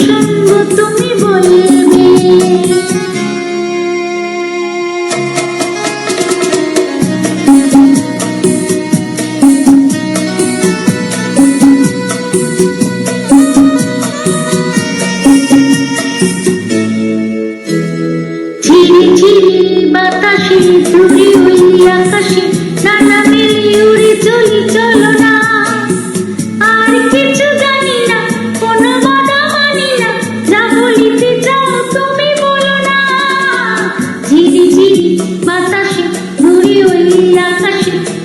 শুনব তুমি বলবে বাতাসে Thank you.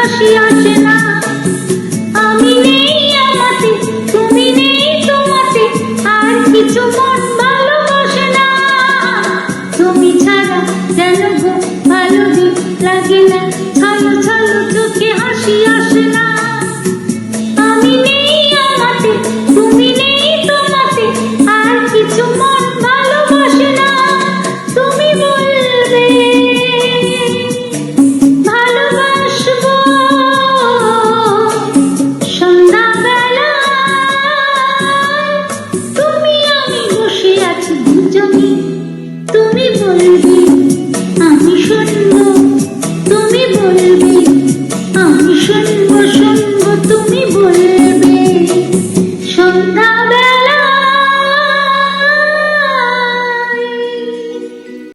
হাসি আসে না আমি নেই আমাতে, তুমি নেই তোমাতে, আর কিছু মন ভালোবাসে না। তুমি ছাড়া যেন ভালো লাগে না। Christian